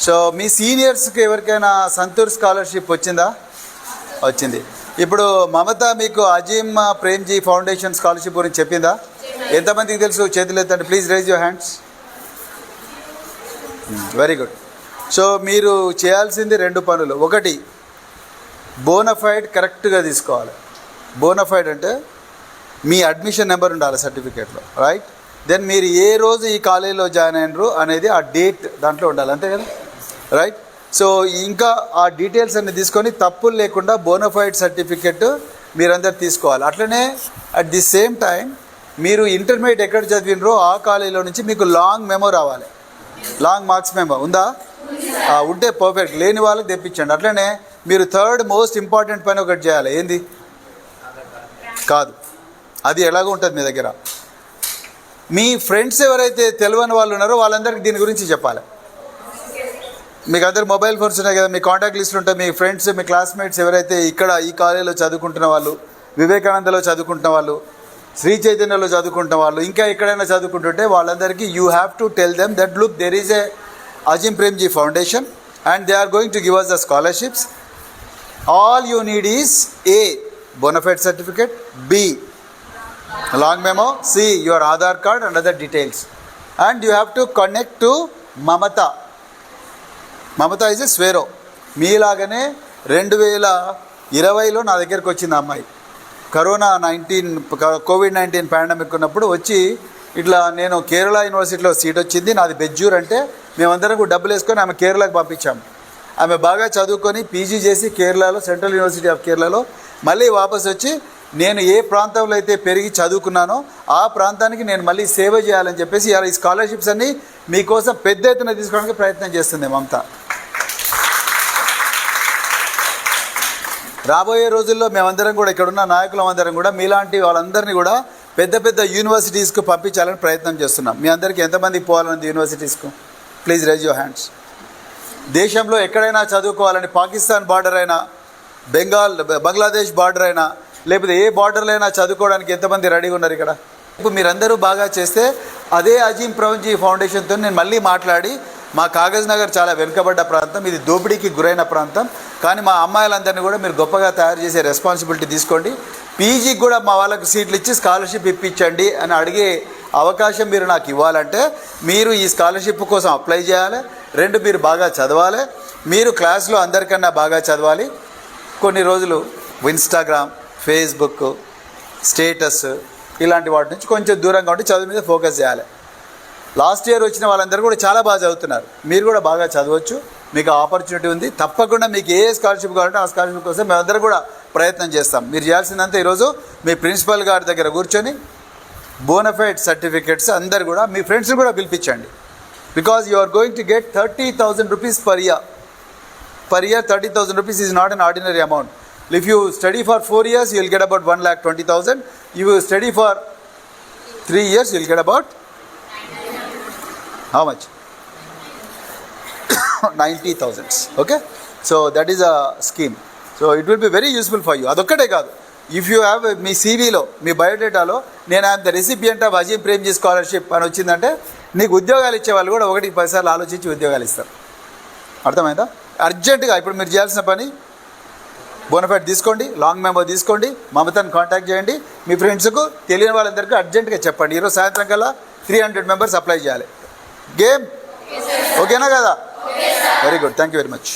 So మీ సీనియర్స్కి ఎవరికైనా Santoor scholarship వచ్చిందా? వచ్చింది. ఇప్పుడు మమత మీకు అజీమ్ ప్రేమ్జీ ఫౌండేషన్ స్కాలర్షిప్ గురించి చెప్పిందా? ఎంతమందికి తెలుసు? చేతులు ఎత్తండి. Please raise your hands. Hmm, very good so మీరు చేయాల్సింది రెండు పనులు. ఒకటి బోనఫైడ్ కరెక్ట్గా తీసుకోవాలి. బోనఫైడ్ అంటే మీ అడ్మిషన్ నెంబర్ ఉండాలి సర్టిఫికేట్లో రైట్ దెన్ మీరు ఏ రోజు ఈ కాలేజీలో జాయిన్ అయినరు అనేది ఆ డేట్ దాంట్లో ఉండాలి. అంతే కదా? రైట్ సో ఇంకా ఆ డీటెయిల్స్ అన్ని తీసుకొని తప్పులు లేకుండా బోనఫైడ్ సర్టిఫికెట్ మీరందరు తీసుకోవాలి. అట్లనే అట్ ది సేమ్ టైం మీరు ఇంటర్మీడియట్ ఎక్కడ చదివినరో ఆ కాలేజీలో నుంచి మీకు లాంగ్ మెమో రావాలి. లాంగ్ మార్క్స్ మెమో ఉందా? ఉంటే పర్ఫెక్ట్ లేని వాళ్ళకి తెప్పించండి. అట్లనే మీరు థర్డ్ మోస్ట్ ఇంపార్టెంట్ పని ఒకటి చేయాలి. ఏంది? కాదు. అది ఎలాగో ఉంటుంది మీ దగ్గర. మీ ఫ్రెండ్స్ ఎవరైతే తెలియని వాళ్ళు ఉన్నారో వాళ్ళందరికీ దీని గురించి చెప్పాలి. మీకు అందరు మొబైల్ ఫోన్స్ ఉన్నాయి కదా మీ కాంటాక్ట్ లిస్ట్ ఉంటాయి మీ ఫ్రెండ్స్ మీ క్లాస్మేట్స్ ఎవరైతే ఇక్కడ ఈ కాలేజీలో చదువుకుంటున్న వాళ్ళు వివేకానందలో చదువుకుంటున్న వాళ్ళు శ్రీ చైతన్యలో చదువుకుంటున్న వాళ్ళు ఇంకా ఎక్కడైనా చదువుకుంటుంటే వాళ్ళందరికీ you have to tell them that look there is a Azim Premji foundation and they are going to give us the scholarships all you need is a bonafide certificate B long memo C your Aadhaar card and other details and you have to connect to Mamata Mamata is Swaero మీలాగనే రెండు వేల ఇరవైలో నా దగ్గరికి వచ్చింది అమ్మాయి. Corona nineteen COVID nineteen pandemic ఉన్నప్పుడు వచ్చి ఇట్లా నేను కేరళ యూనివర్సిటీలో సీట్ వచ్చింది నాది బెజ్జూర్ అంటే మేమందరం కూడా డబ్బులు వేసుకొని ఆమె కేరళకు పంపించాము ఆమె బాగా చదువుకొని పీజీ చేసి కేరళలో సెంట్రల్ యూనివర్సిటీ ఆఫ్ కేరళలో మళ్ళీ వాపస్ వచ్చి నేను ఏ ప్రాంతంలో అయితే పెరిగి చదువుకున్నానో ఆ ప్రాంతానికి నేను మళ్ళీ సేవ చేయాలని చెప్పేసి ఇలా ఈ స్కాలర్షిప్స్ అన్ని మీకోసం పెద్ద ఎత్తున తీసుకోవడానికి ప్రయత్నం చేస్తుంది మమత. రాబోయే రోజుల్లో మేమందరం కూడా ఇక్కడున్న నాయకులం అందరం కూడా మీలాంటి వాళ్ళందరినీ కూడా పెద్ద పెద్ద యూనివర్సిటీస్కు పంపించాలని ప్రయత్నం చేస్తున్నాం. మీ అందరికీ ఎంతమంది పోవాలని యూనివర్సిటీస్కు ప్లీజ్ రైజ్ యువర్ హ్యాండ్స్ దేశంలో ఎక్కడైనా చదువుకోవాలని పాకిస్తాన్ బార్డర్ అయినా బెంగాల్ బంగ్లాదేశ్ బార్డర్ అయినా లేకపోతే ఏ బార్డర్లో అయినా చదువుకోవడానికి ఎంతమంది రెడీగా ఉన్నారు ఇక్కడ? ఇప్పుడు మీరందరూ బాగా చేస్తే అదే అజీం ప్రవంజీ ఫౌండేషన్తో నేను మళ్ళీ మాట్లాడి మా కాగజ్ నగర్ చాలా వెనుకబడ్డ ప్రాంతం ఇది దోపిడీకి గురైన ప్రాంతం కానీ మా అమ్మాయిలందరినీ కూడా మీరు గొప్పగా తయారు చేసే రెస్పాన్సిబిలిటీ తీసుకోండి. పీజీకి కూడా మా వాళ్ళకు సీట్లు ఇచ్చి స్కాలర్షిప్ ఇప్పించండి అని అడిగే అవకాశం మీరు నాకు ఇవ్వాలంటే మీరు ఈ స్కాలర్షిప్ కోసం అప్లై చేయాలి. రెండు మీరు బాగా చదవాలి. మీరు క్లాస్లో అందరికన్నా బాగా చదవాలి. కొన్ని రోజులు ఇన్స్టాగ్రామ్ ఫేస్బుక్ స్టేటస్ ఇలాంటి వాటి నుంచి కొంచెం దూరంగా ఉండి చదువు మీద ఫోకస్ చేయాలి. లాస్ట్ ఇయర్ వచ్చిన వాళ్ళందరూ కూడా చాలా బాగా చదువుతున్నారు. మీరు కూడా బాగా చదవచ్చు. మీకు ఆపర్చునిటీ ఉంది. తప్పకుండా మీకు ఏ స్కాలర్షిప్ కావాలంటే ఆ స్కాలర్షిప్ కోసం మేమందరం కూడా ప్రయత్నం చేస్తాం. మీరు చేయాల్సిందంతా ఈరోజు మీ ప్రిన్సిపల్ గారి దగ్గర కూర్చొని బోనఫైడ్ సర్టిఫికెట్స్ అందరు కూడా మీ ఫ్రెండ్స్ని కూడా పిలిపించండి. Because you are going to get thirty thousand rupees per year per year thirty thousand rupees is not an ordinary amount If you study for four years you'll will about one lakh twenty thousand If you study for 3 years, you will get about how much? 90,000. Okay? So that is a scheme. So it will be very useful for you అదొక్కటే కాదు if you have మీ సీవీలో మీ బయోడేటాలో నేను ఆమె the recipient of Azim Premji scholarship అని వచ్చిందంటే నీకు ఉద్యోగాలు ఇచ్చే వాళ్ళు కూడా ఒకటికి పదిసార్లు ఆలోచించి ఉద్యోగాలు ఇస్తారు అర్థమైందా అర్జెంటుగా ఇప్పుడు మీరు చేయాల్సిన పని బోనఫైడ్ తీసుకోండి లాంగ్ మెంబర్ తీసుకోండి మమతను కాంటాక్ట్ చేయండి. మీ ఫ్రెండ్స్కు తెలియని వాళ్ళందరికీ అర్జెంటుగా చెప్పండి. ఈరోజు సాయంత్రం కల్లా త్రీ హండ్రెడ్ మెంబర్స్ అప్లై చేయాలి. గేమ్ ఓకేనా కదా? Very good thank you very much